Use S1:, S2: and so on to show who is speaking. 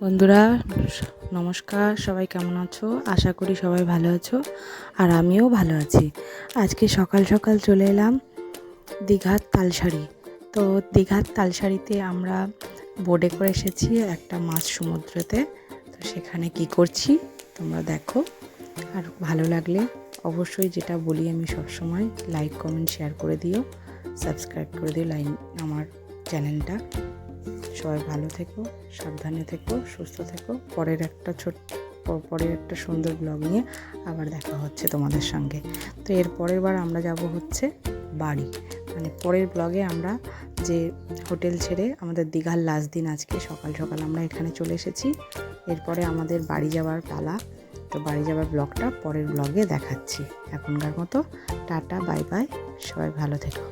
S1: বন্ধুরা, নমস্কার, সবাই কেমন আছো? আশা করি সবাই ভালো আছো আর আমিও ভালো আছি। আজকে সকাল সকাল চলে এলাম দীঘার তালসারি তো দীঘার তালসারিতে আমরা বোর্ডে করে এসেছি একটা মাছ সমুদ্রতে। তো সেখানে কি করছি তোমরা দেখো। আর ভালো লাগলে অবশ্যই যেটা বলি আমি সবসময় লাইক কমেন্ট শেয়ার করে দিও। সাবস্ক্রাইব করে দিও লাইন, আমার চ্যানেলটা সবাই ভালো থেকো, সাবধানে থেকো, সুস্থ থেকো। পরের একটা ছোট, পরের একটা সুন্দর ব্লগ নিয়ে আবার দেখা হচ্ছে তোমাদের সঙ্গে। তো এর পরের বার আমরা যাব হচ্ছে বাড়ি। মানে পরের ব্লগে আমরা যে হোটেল ছেড়ে আমাদের দীঘার লাস্ট দিন আজকে সকাল সকাল আমরা এখানে চলে এসেছি। এরপরে আমাদের বাড়ি যাওয়ার পালা। তো বাড়ি যাওয়ার ব্লগটা পরের ব্লগে দেখাচ্ছি। এখনকার মতো টাটা বাই বাই সবাই ভালো থেকো।